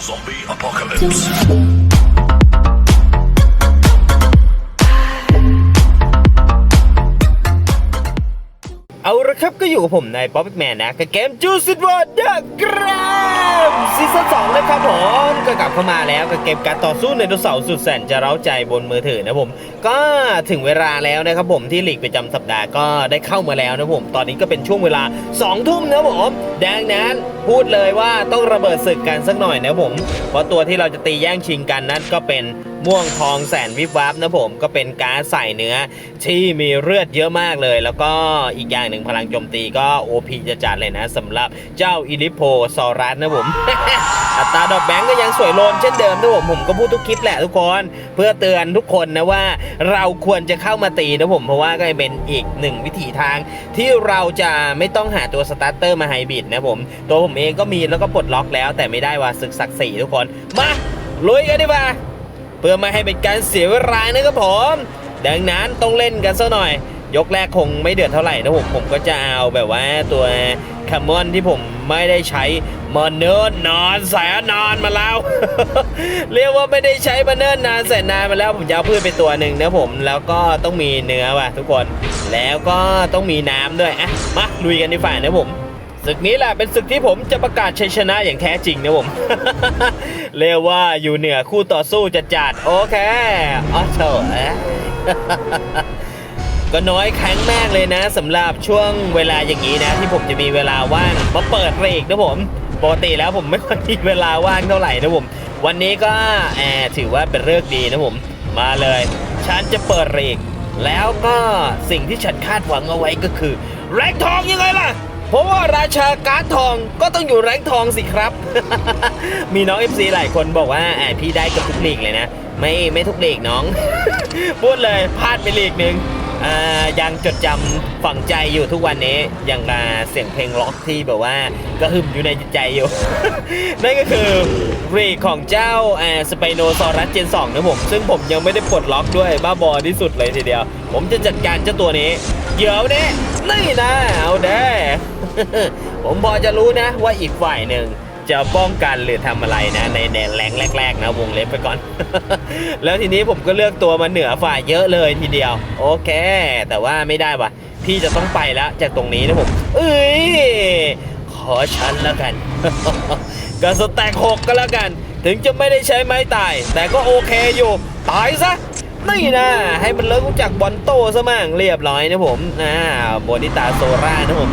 Zombie apocalypse. ครับก็อยู่กับผมในป๊อปแมนนะกับเกมจูซิดวอร์ดกรามซีซั่นสองนะครับผมก็กลับเข้ามาแล้วกับเกมการต่อสู้ในดโนเสาร์สุดแสนจะเร้าใจบนมือถือนะผม ก็ถึงเวลาแล้วนะครับผมที่หลีกประจำสัปดาห์ก็ได้เข้ามาแล้วนะผม ตอนนี้ก็เป็นช่วงเวลา2ทุ่มนะผมดังนั้นพูดเลยว่าต้องระเบิดศึกกันสักหน่อยนะผม เพราะตัวที่เราจะตีแย่งชิงกันนั้นก็เป็น ม่วงทองแสนวิบวับนะผมก็เป็นการใส่เนื้อที่มีเลือดเยอะมากเลย แล้วก็อีกอย่างหนึ่งพลังโจมตีก็ OP จะจัดเลยนะสำหรับเจ้าอิลิโพซอรัสนะผม อัตราดอกแบงก์ก็ยังสวยโลนเช่นเดิมนะผมผมก็พูดทุกคลิปแหละทุกคน เพื่อเตือนทุกคนนะว่าเราควรจะเข้ามาตีนะผมเพราะว่าก็เป็นอีกหนึ่งวิถีทาง ที่เราจะไม่ต้องหาตัวสตาร์เตอร์มาไฮบริดนะผม ตัวผมเองก็มีแล้วก็ปลดล็อกแล้วแต่ไม่ได้ว่าศึกศักดิ์ศรีทุกคน มาลุยกันดีกว่า เพื่อไม่ให้เป็นการเสียเวลานะครับผม ดังนั้นต้องเล่นกันซะหน่อย ยกแรกคงไม่เดือดเท่าไหร่นะผมผมก็จะเอาแบบว่าตัวคามอนที่ผมไม่ได้ใช้มาเนิ่นนานแสนนานมาแล้ว เรียกว่าไม่ได้ใช้มาเนิ่นนานแสนนานมาแล้วผมจะเอาพืชไปตัวหนึ่งนะผมแล้วก็ต้องมีเนื้อว่ะทุกคน แล้วก็ต้องมีน้ำด้วยอะมาลุยกันดีฝ่านะผม ศึกนี้แหละเป็นศึกที่ผมจะประกาศชัยชนะอย่างแท้จริงนะผม เรียกว่าอยู่เหนือคู่ต่อสู้จะจัดโอเคออโต้ก็น้อยครั้งมากเลยนะสำหรับช่วงเวลาอย่างนี้นะ ที่ผมจะมีเวลาว่างมาเปิดเรกนะผมปกติแล้วผมไม่ค่อยมีเวลาว่างเท่าไหร่นะผม วันนี้ก็แอบถือว่าเป็นเรื่องดีนะผม มาเลยฉันจะเปิดเรกแล้วก็สิ่งที่ฉันคาดหวังเอาไว้ก็คือ แรงทองยังไงล่ะ เพราะว่าราชาการ์ดทองก็ต้องอยู่แรงทองสิครับ มีน้อง FC หลายคนบอกว่าแอบพี่ได้กับทุกลีกเลยนะ ไม่ไม่ทุกลีกน้อง พูดเลยพลาดไปลีกหนึ่งยังจดจำฝังใจอยู่ทุกวันนี้ยังอ่าเสียงเพลงล็อกที่แบบว่าก็หึมอยู่ในจิตใจอยู่ นั่นก็คือรีกของเจ้าสไปโนซอรัสเจน2นะผม ซึ่งผมยังไม่ได้ปลดล็อกด้วยบ้าบอที่สุดเลยทีเดียว ผมจะจัดการเจ้าตัวนี้ เดี๋ยวนี้ นี่นะเอาเด้ผมพอจะรู้นะว่าอีกฝ่ายหนึ่งจะป้องกันหรือทำอะไรนะ ในในแรงแรก ๆ นะวงเล็บไปก่อน แล้วทีนี้ผมก็เลือกตัวมาเหนือฝ่ายเยอะเลยทีเดียว โอเค แต่ว่าไม่ได้ว่ะ พี่จะต้องไปแล้วจากตรงนี้นะผม เอ้ยขอฉันแล้วกันก็สแต็กหกก็แล้วกัน ถึงจะไม่ได้ใช้ไม้ตาย แต่ก็โอเคอยู่ ตายซะ นี่นะ ให้มันเลิกรู้จักบอลโตซะมั่งเรียบร้อยนะผมอ่าโบนิตาโซรานะผม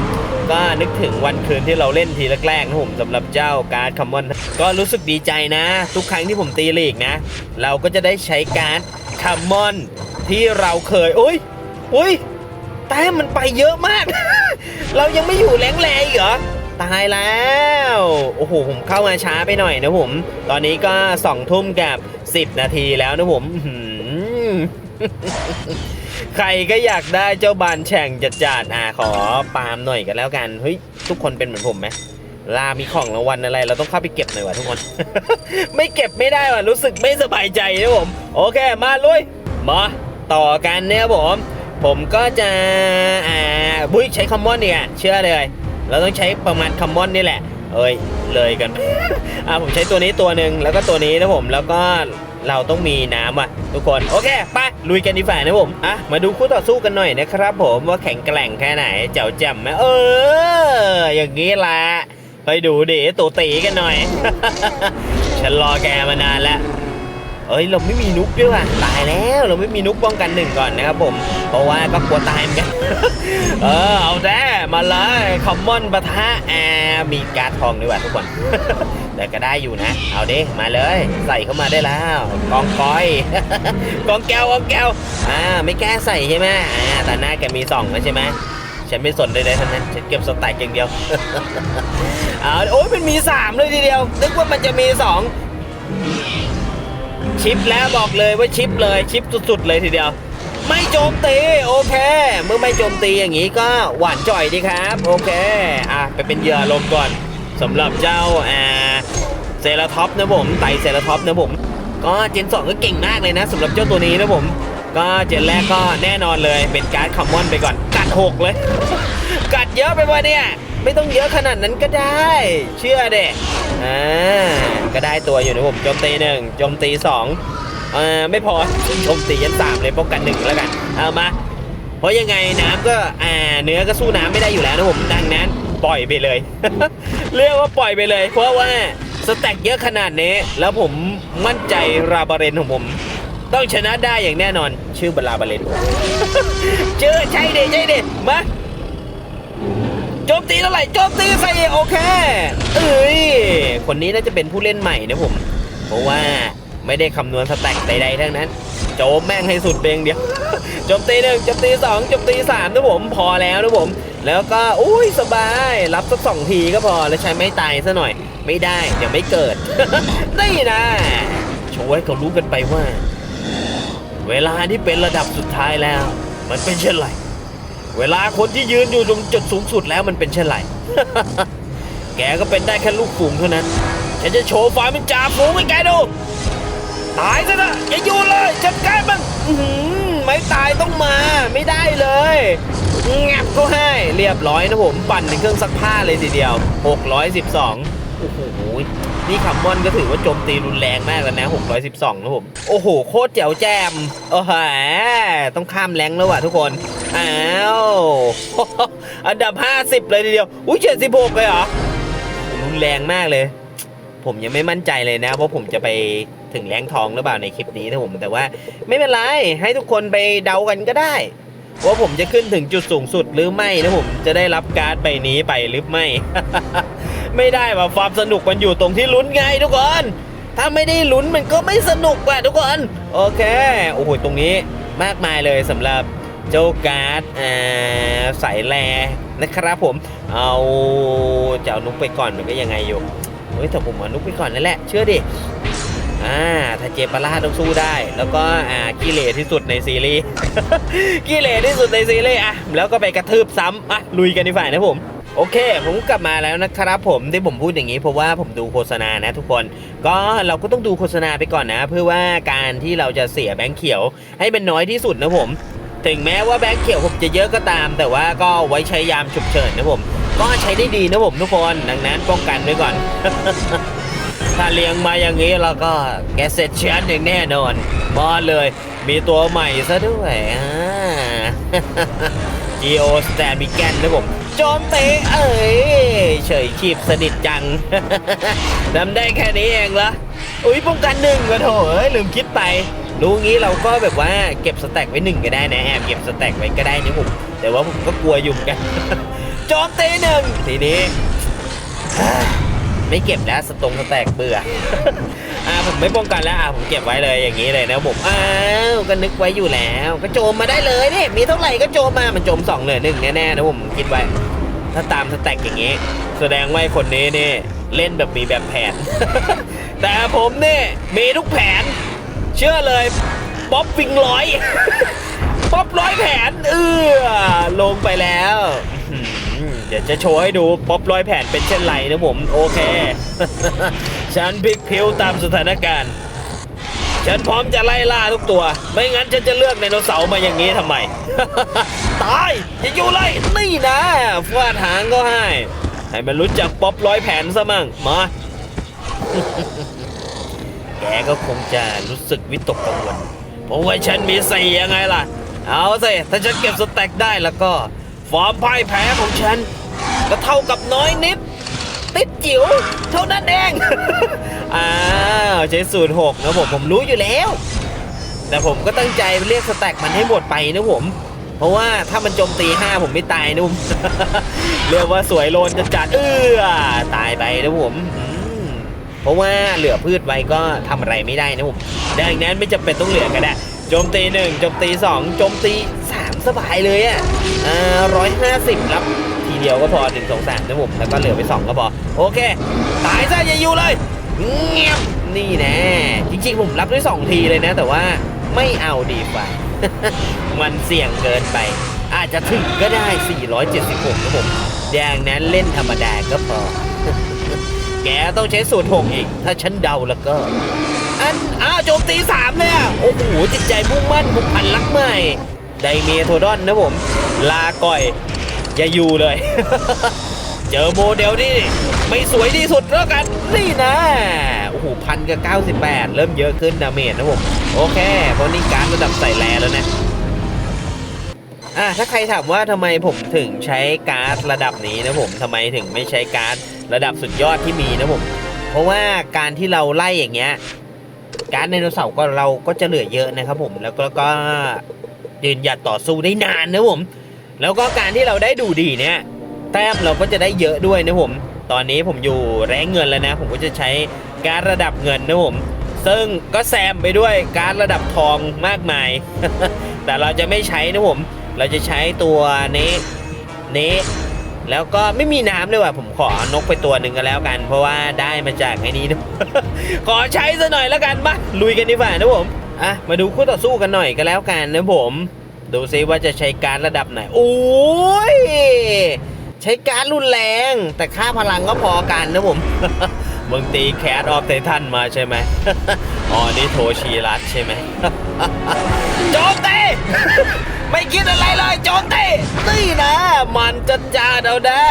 ก็นึกถึงวันคืนที่เราเล่นทีแรกๆนะผมสำหรับเจ้าการ์ดคัมอนก็รู้สึกดีใจนะ ทุกครั้งที่ผมตีลีกนะ เราก็จะได้ใช้การ์ดคัมอนที่เราเคยโอ้ยโอ้ยแต้มมันไปเยอะมาก เรายังไม่อยู่แรงแรงอีกเหรอตายแล้ว โอ้โห ผมเข้ามาช้าไปหน่อยนะผม ตอนนี้ก็สองทุ่มกับ 10 นาทีแล้วนะผม ใครก็อยากได้เจ้าบานแฉ่งจัดจานอะขอปาล์มหน่อยกันแล้วกันเฮ้ยทุกคนเป็นเหมือนผมไหมลามีของรางวัลอะไร เราต้องเข้าไปเก็บหน่อยว่ะทุกคน ไม่เก็บไม่ได้ว่ะรู้สึกไม่สบายใจนะผม โอเคมาลุยมาต่อกันเนี่ยผม ผมก็จะอ่าบุ้ยใช้คอมมอนเนี่ยเชื่อเลย เราต้องใช้ประมาณคอมมอนนี่แหละ เอ้ยเลยกันอ่าผมใช้ตัวนี้ตัวหนึ่งแล้วก็ตัวนี้นะผมแล้วก็ เราต้องมีน้ำอะทุกคน โอเคไปลุยกันดีฝ่านะผมอะมาดูคู่ต่อสู้กันหน่อยนะครับ ผมว่าแข็งแกร่งแค่ไหนเจ้าแจ่มไหมเออ อย่างนี้แหละไปดูดิตัวตีกันหน่อย ฉันรอแกมานานแล้วเอ้ยเราไม่มีนุกด้วยว่ะตายแล้วเราไม่มีนุกป้องกันหนึ่งก่อนนะครับผมเพราะว่าก็กลัวตายเหมือนกันเออเอาแด้มาเลยคอมมอนปะทะแอร์มีการ์ดทองด้วยว่ะทุกคน แต่ก็ได้อยู่นะ เอาดิมาเลย ใส่เข้ามาได้แล้ว กองก้อย กองแก้วกองแก้วอ่าไม่แก้ใส่ใช่ไหมอ่าแต่หน้าแกมีสองแล้วใช่ไหมฉันไม่สนเลยทั้งนั้นฉันเก็บสแต็กอย่างเดียวเอาโอ้ยมันมีสามเลยทีเดียวนึกว่ามันจะมีสองชิปแล้วบอกเลยว่าชิปเลยชิปสุดๆเลยทีเดียว ไม่โจมตีโอเค เมื่อไม่โจมตีอย่างนี้ก็หวานจ่อยดีครับ โอเค อะไปเป็นเหยื่อลมก่อน สำหรับเจ้าอ่าเซราท็อปนะผมไตเซราท็อปนะผม ก็เจนสองก็เก่งมากเลยนะสำหรับเจ้าตัวนี้นะผม ก็เจนแรกก็แน่นอนเลยเป็นการ์ดคอมมอนไปก่อน กัดหกเลย กัดเยอะไปวะเนี่ย ไม่ต้องเยอะขนาดนั้นก็ได้ เชื่อเด็อ่าก็ได้ตัวอยู่นะผมโจมตีหนึ่งโจมตีสองเอ่อไม่พอโจมตียันสามเลยป้องกันหนึ่งแล้วกันเอามาเพราะยังไงน้ำก็อ่าเนื้อก็สู้น้ำไม่ได้อยู่แล้วนะผมดังนั้น ปล่อยไปเลย เรียกว่าปล่อยไปเลย เพราะว่าสแต็กเยอะขนาดนี้ แล้วผมมั่นใจราบาเรนของผม ต้องชนะได้อย่างแน่นอน ชื่อบาราบาเรนเจอใช่เด็ใช่เด็มาโจมตีเท่าไหร่โจมตีใส่โอเคเอ้ยคนนี้น่าจะเป็นผู้เล่นใหม่นะผม เพราะว่าไม่ได้คำนวณสแต็กใดๆทั้งนั้น โจมแม่งให้สุดเพียงเดียวโจมตีหนึ่งโจมตีสองโจมตีสามนะผมพอแล้วนะผม แล้วก็อุ้ยสบาย รับสักสองทีก็พอแล้วใช้ไม่ตายซะหน่อย ไม่ได้ เดี๋ยวไม่เกิด นี่นะโชว์ให้เขารู้กันไปว่า เวลาที่เป็นระดับสุดท้ายแล้ว มันเป็นเช่นไรเวลาคนที่ยืนอยู่ตรงจุดสูงสุดแล้วมันเป็นเช่นไรแกก็เป็นได้แค่ลูกฝูงเท่านั้น ฉันจะโชว์ฝ่ายเป็นจ่าฝูงให้แกดู ตายซะนะอย่าอยู่เลยจัดการมัน อื อหือไม่ตายต้องมาไม่ได้เลยงับก็ให้เรียบร้อยนะผมปั่นในเครื่องซักผ้าเลยทีเดียว 612 โอ้โหนี่คัมมอนก็ถือว่าโจมตีรุนแรงมากแล้วนะ 612 นะผม โอ้โห โคตรแจ๋วแจม โอ้โหต้องข้ามแรงแล้วว่ะทุกคน อ้าว อันดับ 50 เลยทีเดียว อุ้ย76 เลยเหรอ รุนแรงมากเลย ผมยังไม่มั่นใจเลยนะว่าะผมจะไป ถึงแรงทองหรือเปล่าในคลิปนี้นะผมแต่ว่า ไม่เป็นไรให้ทุกคนไปเดากันก็ได้ว่าผมจะขึ้นถึงจุดสูงสุดหรือไม่นะผมจะได้รับการ์ดใบนี้ไปหรือไม่ ไม่ได้ว่าความสนุกมันอยู่ตรงที่ลุ้นไงทุกคนถ้าไม่ได้ลุ้นมันก็ไม่สนุกว่ะทุกคน โอเคโอ้โหตรงนี้มากมายเลยสำหรับเจ้าการ์ดอ่าสายแลนะครับผมเอาจะเอานุกไปก่อนมันก็ยังไงอยู่เฮ้ยแต่ผมเอานุกไปก่อนนั่นแหละเชื่อดิ อ่าถ้าเจปาร่าต้องสู้ได้ แล้วก็อ่ากิเลสที่สุดในซีรีส์ กิเลสที่สุดในซีรีส์อะแล้วก็ไปกระทืบซ้ำอะลุยกันดีฝ่ายนะผมโอเค ผมกลับมาแล้วนะครับผมที่ผมพูดอย่างนี้เพราะว่าผมดูโฆษณานะทุกคน ก็เราก็ต้องดูโฆษณาไปก่อนนะ เพื่อว่าการที่เราจะเสียแบงค์เขียวให้เป็นน้อยที่สุดนะผม ถึงแม้ว่าแบงค์เขียวผมจะเยอะก็ตาม แต่ว่าก็ไว้ใช้ยามฉุกเฉินนะผม ก็ใช้ได้ดีนะผมทุกคน ดังนั้นป้องกันไว้ก่อน ถ้าเลี้ยงมาอย่างนี้เราก็แกเสร็จเชียนอย่างแน่นอนมาเลย มีตัวใหม่ซะด้วยอ่า Geo s t a m i g a n นะผมโจมตีเอ้ยเฉยขีบสนิทจังทำได้แค่นี้เองเหรออุ้ยป้องกันหนึ่งกระโถเอ้ยลืมคิดไป รู้งี้เราก็แบบว่าเก็บสแต็กไว้หนึ่งก็ได้นะแอบเก็บสแต็กไว้ก็ได้นะผมแต่ว่าผมก็กลัวอยู่เหมือนกันโจมตีหนึ่งทีนี้ ไม่เก็บแล้วสตรงสแตกเบื่ออ่าผมไม่ป้องกันแล้วอ่าผมเก็บไว้เลยอย่างนี้เลยนะผมอ้าวก็นึกไว้อยู่แล้ว ก็โจมมาได้เลยนี่มีเท่าไหร่ก็โจมมามันโจมสองเหลือหนึ่งแน่ๆนะผมคิดไว้ ถ้าตามสแต็กอย่างนี้ แสดงว่าคนนี้นี่เล่นแบบมีแบบแผน แต่ผมเนี่ยมีทุกแผน เชื่อเลยป๊อปวิงร้อยป๊อปร้อยแผน เออลงไปแล้ว เดี๋ยวจะโชว์ให้ดูป๊อปร้อยแผ่นเป็นเช่นไรนะผม โอเค ฉันพลิกพิวตามสถานการณ์ ฉันพร้อมจะไล่ล่าทุกตัว ไม่งั้นฉันจะเลือกไดโนเสาร์มาอย่างนี้ทำไม ตายอย่าอยู่เลยนี่นะฟาดหางก็ให้ ให้มันรู้จักป๊อปร้อยแผ่นซะมั่งมาแกก็คงจะรู้สึกวิตกกังวลเพราะว่าฉันมีสี่ยังไงล่ะ เอาสิ ถ้าฉันเก็บสแต็กได้แล้วก็ ฟอร์มพ่ายแพ้ของฉัน ก็เท่ากับน้อยนิด ติดจิ๋วเท่านั้นเอง อ้าวใช้สูตรหกนะผมผมรู้อยู่แล้ว แต่ผมก็ตั้งใจเรียกสแต็กมันให้หมดไปนะผม เพราะว่าถ้ามันโจมตีห้าผมไม่ตายนะผมเรียกว่าสวยโลนจะจัดเออตายไปนะผมเพราะว่าเหลือพืชไว้ก็ทำอะไรไม่ได้นะผมดังนั้นไม่จำเป็นต้องเหลือก็ได้ โจมตีหนึ่งโจมตีสองโจมตีสามสบายเลยอะอ่าร้อยห้าสิบรับทีเดียวก็พอหนึ่งสองสามนะผมแล้วก็เหลือไปสองก็พอโอเค ตายซะอย่าอยู่เลยเงียบนี่แน่จริงๆผมรับได้สองทีเลยนะ แต่ว่าไม่เอาดีกว่ามันเสี่ยงเกินไป อาจจะถึงก็ได้ 476ครับผมดังนั้นเล่นธรรมดาก็พอ แกต้องใช้สูตรหกอีก ถ้าฉันเดาแล้วก็ อันอ้าวโจมตีสามเลยอะโอ้โหจิตใจมุ่งมั่นผูกพันรักใหม่ไดเมโทดอนนะผม ลาก่อย อย่าอยู่เลย เจอโมเดลที่ไม่สวยที่สุดแล้วกัน นี่นะ โอ้โหพันกับเก้าสิบแปดเริ่มเยอะขึ้นดาเมจนะผม โอเค เพราะนี่การระดับใส่แลแล้วนะอะถ้าใครถามว่าทำไมผมถึงใช้การ์ดระดับนี้นะผมทำไมถึงไม่ใช้การ์ดระดับสุดยอดที่มีนะผม เพราะว่าการที่เราไล่อย่างเงี้ย การ์ดไดโนเสาร์ก็เราก็จะเหลือเยอะนะครับผมแล้วก็กยืนหยัดต่อสู้ได้นานนะผม แล้วก็การที่เราได้ดูดีเนี่ยแต้มเราก็จะได้เยอะด้วยนะผม ตอนนี้ผมอยู่แรงเงินแล้วนะ ผมก็จะใช้การระดับเงินนะผม ซึ่งก็แซมไปด้วยการระดับทองมากมาย แต่เราจะไม่ใช้นะผม เราจะใช้ตัวนี้นี้ แล้วก็ไม่มีน้ำเลยว่ะผมขอนกไปตัวหนึ่งกันแล้วกัน เพราะว่าได้มาจากไอ้นี้นะขอใช้ซะหน่อยแล้วกันมาลุยกันดีกว่านะผมอะมาดูคู่ต่อสู้กันหน่อยก็แล้วกันนะผม ดูซิว่าจะใช้การระดับไหนโอ้ยใช้การรุนแรง แต่ค่าพลังก็พอกันนะผมมึงตีแคสออฟไททันมาใช่ไหมอ๋อนี่โทชีรัสใช่ไหมโจมตี ไม่คิดอะไรเลยโจมตีนี่นะ มันจัดจ้าเอาเด้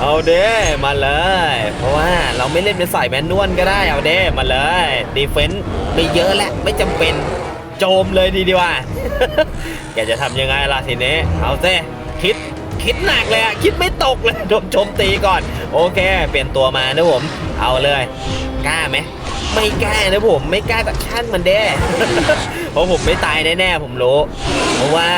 เอาเด้มาเลย เพราะว่าเราไม่เล่นเป็นสายแมนนวลก็ได้เอาเด้มาเลยดีเฟนต์ไม่เยอะแล้วไม่จำเป็นโจมเลยดีดีว่า แกจะทำยังไงล่ะทีนี้เอาเซคิดคิดหนักเลยอะคิดไม่ตกเลยโดนโจมตีก่อน โอเค เปลี่ยนตัวมานะผม เอาเลย กล้าไหม ไม่กล้านะผมไม่กล้าตัดชั่นมันแด้เพราะผมไม่ตายแน่ๆผมรู้ เพราะว่า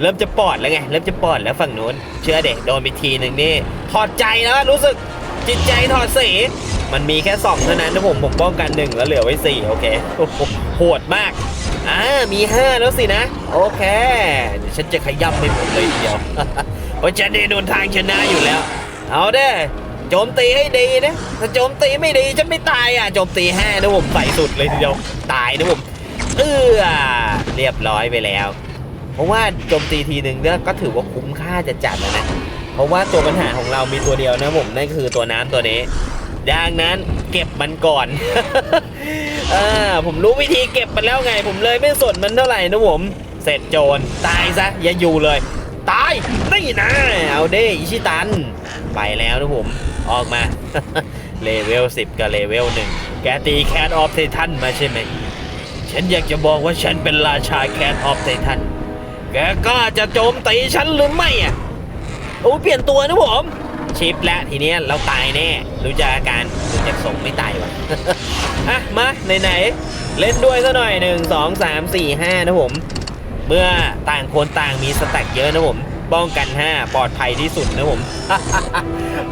เริ่มจะปอดแล้วไงเริ่มจะปอดแล้วฝั่งนู้น เชื่อเด็กโดนไปทีหนึ่งนี่ถอดใจแล้วรู้สึกจิตใจถอดสีมันมีแค่สองเท่านั้นนะผมผมป้องกันหนึ่งแล้วเหลือไว้สี่โอเคโอ้โหโหดมากอ่ามีห้าแล้วสินะ โอเคเดี๋ยวฉันจะขย้ำไปหมดเลยเดียวเพราะฉันได้โดนทางชนะอยู่แล้ว เอาเด้ โจมตีให้ดีนะ ถ้าโจมตีไม่ดีฉันไม่ตายอะ โจมตีห้านะผมใส่สุดเลยทีเดียว ตายนะผมเออเรียบร้อยไปแล้ว เพราะว่าโจมตีทีหนึ่งเนี่ยก็ถือว่าคุ้มค่าจะจัดแล้วนะ เพราะว่าตัวปัญหาของเรามีตัวเดียวนะผมนั่นคือตัวน้ำตัวนี้ดังนั้นเก็บมันก่อนอ่าผมรู้วิธีเก็บมันแล้วไง ผมเลยไม่สนมันเท่าไหร่นะผมเสร็จโจรตายซะอย่าอยู่เลย ตายนี่นะเอาเด้อิชิตัน ไปแล้วนะผม ออกมา เลเวล10 กับเลเวล1 แกตีแคทออฟไททันมาใช่ไหม ฉันอยากจะบอกว่าฉันเป็นราชาแคทออฟไททัน แกกล้าจะโจมตีฉันหรือไม่อะ โอ้เปลี่ยนตัวนะผม ชิปแล้วทีเนี้ยเราตายแน่ รู้จากอาการดูจากส่งไม่ตายวะอะมาไหนๆเล่นด้วยซะหน่อยหนึ่งสองสามสี่ห้านะผม เมื่อต่างคนต่างมีสแต็กเยอะนะผม ป้องกัน 5 ปลอดภัยที่สุดนะผม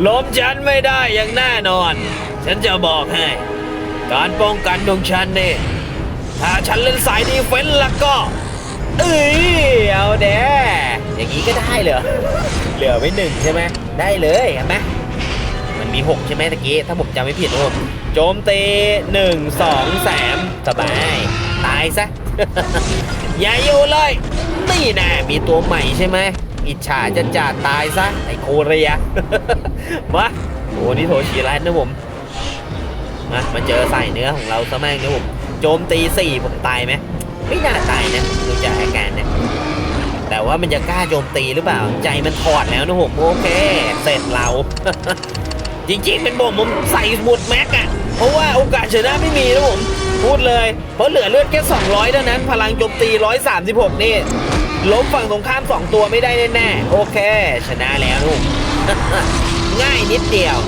ล้มฉันไม่ได้อย่างแน่นอน ฉันจะบอกให้ การป้องกันของฉันเนี่ยถ้าฉันเล่นสายดีเฟนส์แล้วก็ เอ้ยเอาแด้อย่างนี้ก็ได้เหรอ เหลือไว้หนึ่งใช่ไหมได้เลยเห็นไหมมันมี 6 ใช่ไหมตะกี้ ถ้าผมจำไม่ผิดนะผมโจมตี1 2 3สบาย ตายซะ อย่าอยู่เลย นี่นะมีตัวใหม่ใช่ไหม อิจฉาจะจ่าตายซะไอโคเรีย มาโอ้นี่โทชิรัตนะผมมามาเจอใส่เนื้อของเราซะแม่งนะผมโจมตีสี่ผมตายไหมไม่น่าตายนะดูจากอาการเนี่ยแต่ว่ามันจะกล้าโจมตีหรือเปล่า ใจมันถอดแล้วนะผมโอเค เสร็จเรา จริงๆเป็นผมผมใส่หมดแม็กอะเพราะว่าโอกาสชนะไม่มีนะผมพูดเลย เพราะเหลือเลือดแค่ 200 เท่านั้น พลังโจมตี 136 นี่ ล้มฝั่งตรงข้าม2ตัวไม่ได้แน่ๆ โอเค ชนะแล้วนุง่ายนิดเดียว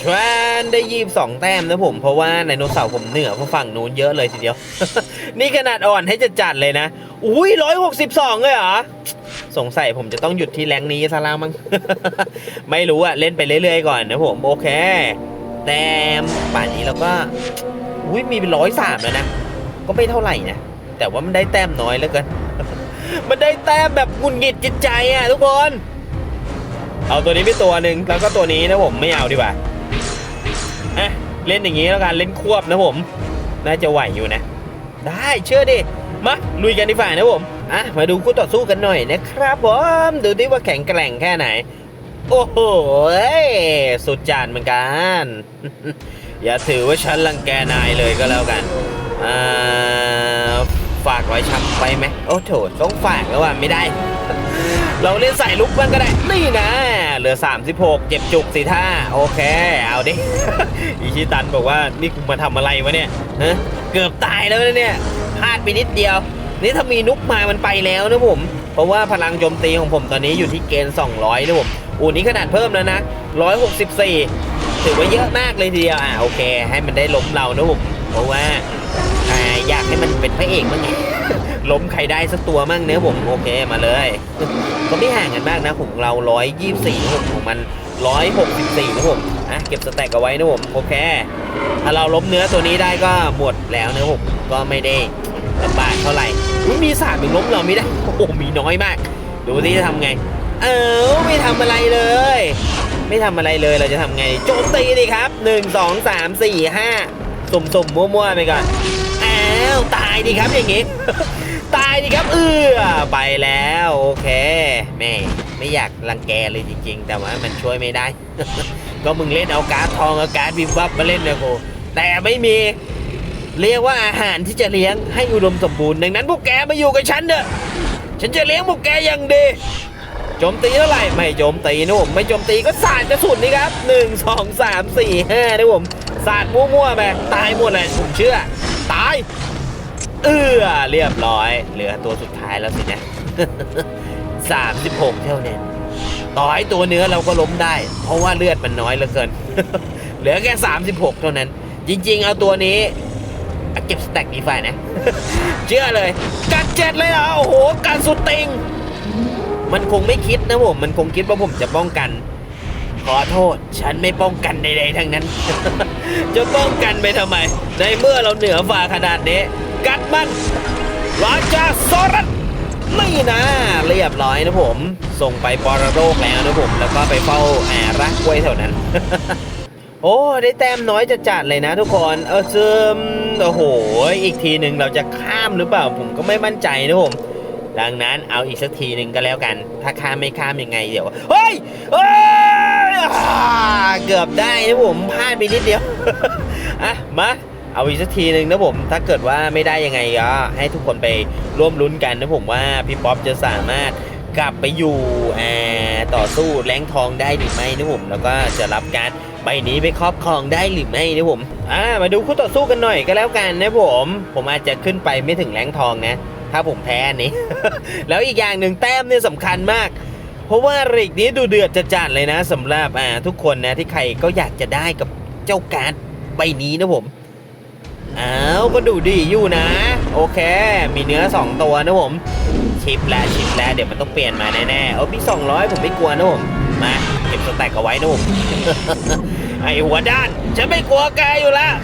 ชวนได้ยีบสองแต้มนะผม เพราะว่าไดโนเสาร์ผมเหนือกว่าฝั่งนู้นเยอะเลยทีเดียว นี่ขนาดอ่อนให้จะจัดเลยนะ อุ้ยร้อยหกสิบสองเลยเหรอ สงสัยผมจะต้องหยุดที่แรงนี้ซะแล้วมั้ง ไม่รู้อะเล่นไปเรื่อยๆก่อนนะผม โอเค แต้มป่านนี้เราก็ อุ้ยมีเป็นร้อยสามแล้วนะ ก็ไม่เท่าไหร่นะ แต่ว่ามันได้แต้มน้อยเหลือเกิน มันได้แต้มแบบหงุนหงิดจิตใจอะทุกคน เอาตัวนี้ไปตัวหนึ่งแล้วก็ตัวนี้นะผมไม่เอาดีกว่าอะเล่นอย่างนี้แล้วกันเล่นควบนะผม น่าจะไหวอยู่นะ ได้เชื่อดิมาลุยกันดีกว่านะผมอะมาดูคู่ต่อสู้กันหน่อยนะครับผมดูดิว่าแข็งแกร่งแค่ไหน โอ้โหสุดจานเหมือนกัน อย่าถือว่าฉันรังแกนายเลยก็แล้วกันอ่า ฝากรอยช้ำไปไหมโอ้โถต้องฝากแล้วว่ะไม่ได้ เราเล่นใส่ลุกบ้างก็ได้ นี่นะลือ 36 เจ็บจุกสิท่า โอเค เอาดิ อิชิตันบอกว่านี่กูมาทำอะไรวะเนี่ยฮะเกือบตายแล้วนะเนี่ยพลาดไปนิดเดียว นี่ถ้ามีนุกมามันไปแล้วนะผม เพราะว่าพลังโจมตีของผมตอนนี้อยู่ที่เกณฑ์ 200นะผมอูนี่ขนาดเพิ่มแล้วนะ 164 ถือว่าเยอะมากเลยทีเดียว อ่าโอเค ให้มันได้ล้มเรานะผม เพราะว่า อ่าอยากให้มันเป็นพระเอกบ้างไง ล้มใครได้สักตัวมั่งเนื้อผมโอเคมาเลย ก็ไม่ห่างกันมากนะของเรา 124นะผมของมัน 164นะผมอะเก็บสแต็กเอาไว้นะผมโอเค ถ้าเราล้มเนื้อตัวนี้ได้ก็หมดแล้วนะผมก็ไม่ได้ลำบากเท่าไหร่มีสามถึงล้มเราไม่ได้โอ้โหมีน้อยมาก ดูที่จะทำไง เออไม่ทำอะไรเลย ไม่ทำอะไรเลยเราจะทำไงโจมตีดิครับ 1 2 3 4 5สุ่มสุ่มๆมั่วๆไปก่อน อ้วตายดิครับอย่างงี้ ตายดิครับ เออไปแล้วโอเคแม่ไม่อยากรังแกเลยจริง ๆ แต่ว่ามันช่วยไม่ได้ ก็มึงเล่นเอาการ์ดทองเอาการ์ดวิบวับมาเล่นนะกูแต่ไม่มีเรียกว่าอาหารที่จะเลี้ยงให้อุดมสมบูรณ์ดังนั้นพวกแกมาอยู่กับฉันเถอะฉันจะเลี้ยงพวกแกอย่างดีโจมตีเท่าไหร่ไม่โจมตีนะผมไม่โจมตีก็สาดกระสุนนี่ครับหนึ่งสองสามสี่ห้านะผมสาดมั่วๆไปตายหมดเลยผมเชื่อ ตาย เอื้อเรียบร้อย เหลือตัวสุดท้ายแล้วสินะสามสิบหกเท่านั้นต่อให้ตัวเนื้อเราก็ล้มได้ เพราะว่าเลือดมันน้อยเหลือเกิน เหลือแค่สามสิบหกเท่านั้น จริง ๆ เอาตัวนี้เก็บสแต็กดีไฟนะ เชื่อเลย กัดเจ็ดเลยเหรอโอ้โหกัดสุดติง มันคงไม่คิดนะผม มันคงคิดว่าผมจะป้องกัน ขอโทษ ฉันไม่ป้องกันใดๆทั้งนั้น จะป้องกันไปทำไม ในเมื่อเราเหนือฝ่าขนาดนี้ กัดมันราชาโซรัสไม่นะเรียบร้อยนะผม ส่งไปปรโรคแล้วนะผม แล้วก็ไปเฝ้าแอรักกล้วยแถวนั้น โอ้ ได้แต้มน้อยจะจัดเลยนะทุกคน เออซึมโอ้โห อีกทีหนึ่งเราจะข้ามหรือเปล่า ผมก็ไม่มั่นใจนะผมดังนั้นเอาอีกสักทีหนึ่งก็แล้วกัน ถ้าข้ามไม่ข้ามยังไงเดี๋ยว เฮ้ยเฮ้ยเกือบได้นะผมพลาดไปนิดเดียว อะ มา เอาอีกสักทีหนึ่งนะผม ถ้าเกิดว่าไม่ได้ยังไงก็ให้ทุกคนไปร่วมลุ้นกันนะผมว่าพี่ป๊อปจะสามารถกลับไปอยู่อ่าต่อสู้แรงทองได้หรือไม่นะผมแล้วก็จะรับการใบนี้ไปครอบครองได้หรือไม่นะผมอ่ามาดูคู่ต่อสู้กันหน่อยก็แล้วกันนะผม ผมอาจจะขึ้นไปไม่ถึงแรงทองนะ ถ้าผมแพ้นี้ แล้วอีกอย่างหนึ่งแต้มเนี่ยสำคัญมาก เพราะว่าริกนี้ดูเดือดจะจัดเลยนะสำหรับอ่าทุกคนนะที่ใครก็อยากจะได้กับเจ้าการใบนี้นะผม อ้าวก็ดูดีอยู่นะ โอเค มีเนื้อ 2 ตัวนะผมชิปแล้วชิปแล้วเดี๋ยวมันต้องเปลี่ยนมาแน่ๆเอาพี่200 ผมไม่กลัวนะผมมาเก็บสแต็กเอาไว้นะผมไอหัวด้านฉันไม่กลัวแกอยู่แล้ว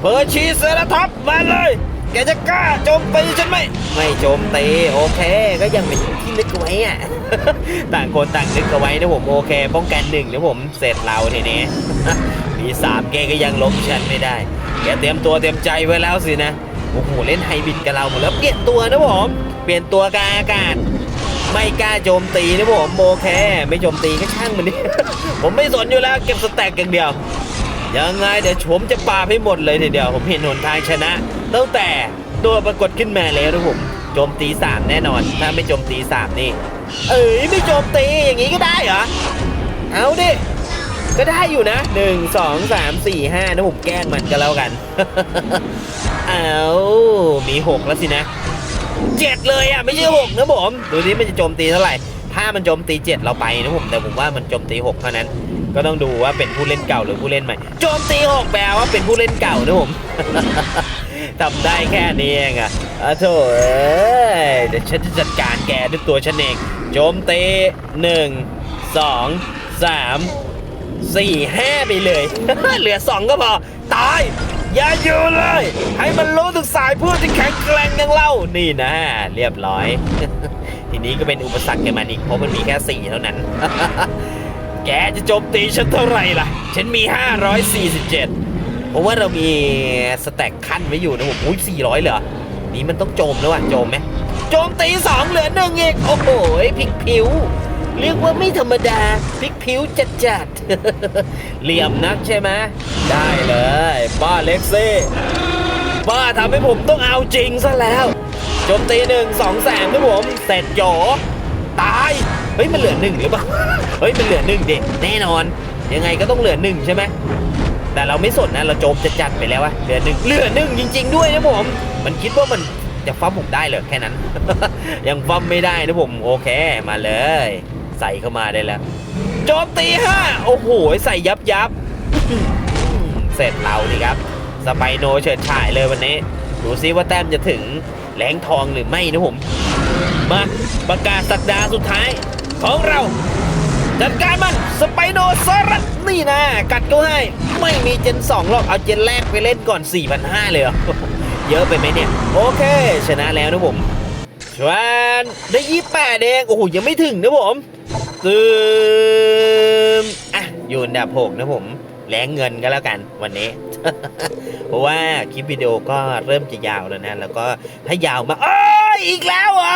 เบอร์ชีเซราท็อปมาเลยแกจะกล้าโจมตีฉันไหมไม่โจมตีโอเค ก็ยังเป็นที่นึกเอาไว้อะต่างคนต่างนึกเอาไว้นะผมโอเค ป้องกันหนึ่งนะผมเสร็จเราทีนี้มีสามเกก็ยังล้มฉันไม่ได้ แกเตรียมตัวเตรียมใจไว้แล้วสินะ โอ้โห เล่นไฮบิดกับเราหมดแล้วเปลี่ยนตัวนะผม เปลี่ยนตัวกลางอากาศ ไม่กล้าโจมตีนะผมโอเคไม่โจมตีก็ช่างมันดิผมไม่สนอยู่แล้วเก็บสแต็กอย่างเดียว ยังไงเดี๋ยวผมจะปาให้หมดเลยทีเดียว ผมเห็นหนทางชนะตั้งแต่ตัวปรากฏขึ้นมาแล้วนะผมโจมตีสามแน่นอน ถ้าไม่โจมตีสามนี่ เอ้ยไม่โจมตีอย่างนี้ก็ได้เหรอ เอาดิ ก็ได้อยู่นะหนึ่งสองสามสี่ห้านะผมแกล้งมันก็แล้วกัน เอามีหกแล้วสินะเจ็ดเลยอะ ไม่ใช่หกนะผม ดูนี่มันจะโจมตีเท่าไหร่ ถ้ามันโจมตีเจ็ดเราไปนะผม แต่ผมว่ามันโจมตีหกเท่านั้น ก็ต้องดูว่าเป็นผู้เล่นเก่าหรือผู้เล่นใหม่ โจมตีหกแปลว่าเป็นผู้เล่นเก่านะผมทำได้แค่นี้เองอะอะโถเอ้ยเดี๋ยวฉันจะจัดการแกด้วยตัวฉันเอง โจมตีหนึ่งสองสาม สี่ห้าไปเลย เหลือสองก็พอ ตาย อย่าอยู่เลย ให้มันรู้ถึงสายพูดที่แข็งแกร่งอย่างเรา นี่นะ เรียบร้อย ทีนี้ก็เป็นอุปสรรคแกมันอีก เพราะมันมีแค่สี่เท่านั้น แกจะโจมตีฉันเท่าไหร่ล่ะ ฉันมี 547 เพราะว่าเรามีสแต็กขั้นไว้อยู่นะผมอุ้ย400 เหรอ นี่มันต้องโจมแล้วอะ โจมไหมโจมตีสองเหลือหนึ่งอีก โอ้โหพลิกผิว เรียกว่าไม่ธรรมดาพลิกผิวจัดจัดเหลี่ยมนักใช่ไหมได้เลยป้าเล็กซี่ป้าทำให้ผมต้องเอาจริงซะแล้วจมตีหนึ่งสองแสนนะผมเสร็จหยตายเฮ้ยมันเหลือหนึ่งหรือเปล่าเฮ้ยมันเหลือหนึ่งเด็กแน่นอน ยังไงก็ต้องเหลือหนึ่งใช่ไหมแต่เราไม่สนนะเราโจมจะจัดไปแล้ววะเหลือหนึ่งเหลือหนึ่งจริง ๆ ด้วยนะผม มันคิดว่ามันจะฟ้าผมได้เหรอแค่นั้น ยังฟ้าไม่ได้นะผม โอเคมาเลย ใส่เข้ามาได้แล้วโจมตีห้าโอ้โห ใส่ยับยับเสร็จเราดีครับ สไปโนเฉิดฉายเลยวันนี้ ดูซิว่าแต้มจะถึงแหลงทองหรือไม่นะผม มาประกาศสักดาสุดท้ายของเราจัดการมันสไปโนซอรัสนี่นะ กัดก็ให้ ไม่มีเจน2หรอก เอาเจนแรกไปเล่นก่อน 4,500 เลยเหรอเยอะไปไหมเนี่ย โอเค ชนะแล้วนะผมชวนได้ยี่แปดเอง โอ้โห ยังไม่ถึงนะผม ตืมอะอยู่อันดับหกนะผม แลงเงินก็แล้วกันวันนี้ เพราะว่าคลิปวิดีโอก็เริ่มจะยาวแล้วนะ แล้วก็ถ้ายาวมาอ้ยอีกแล้วอะ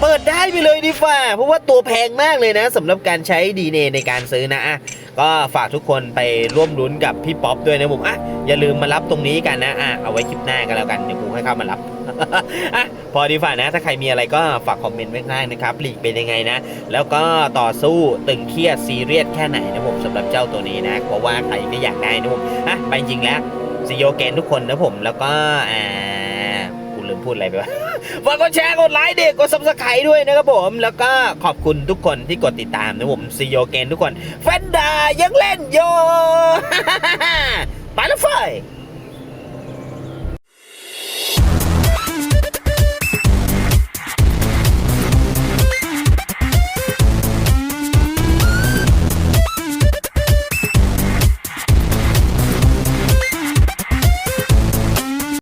เปิดได้ไปเลยดีฟ่าเพราะว่าตัวแพงมากเลยนะสำหรับการใช้ดีเนในการซื้อนะอะ ก็ฝากทุกคนไปร่วมลุ้นกับพี่ป๊อปด้วยนะผมอะอย่าลืมมารับตรงนี้กันนะอะเอาไว้คลิปหน้ากันแล้วกันเดี๋ยวกูให้เข้ามารับอะพอดีฝ่านะ ถ้าใครมีอะไรก็ฝากคอมเมนต์ไว้ข้างล่างนะครับหลีกเป็นยังไงนะ แล้วก็ต่อสู้ตึงเครียดซีเรียสแค่ไหนนะผมสำหรับเจ้าตัวนี้นะเพราะว่าใครก็อยากได้นะผมอะไปจริงแล้วซีโยเกนทุกคนนะผมแล้วก็อ่า มพูดอะไรไปวะฝากกดแชร์กดไลค์เด็กกดซับสไครต์ด้วยนะครับผม แล้วก็ขอบคุณทุกคนที่กดติดตามนะผมซีโยเกนทุกคนแฟนดายังเล่นโยไปแล้วไฟ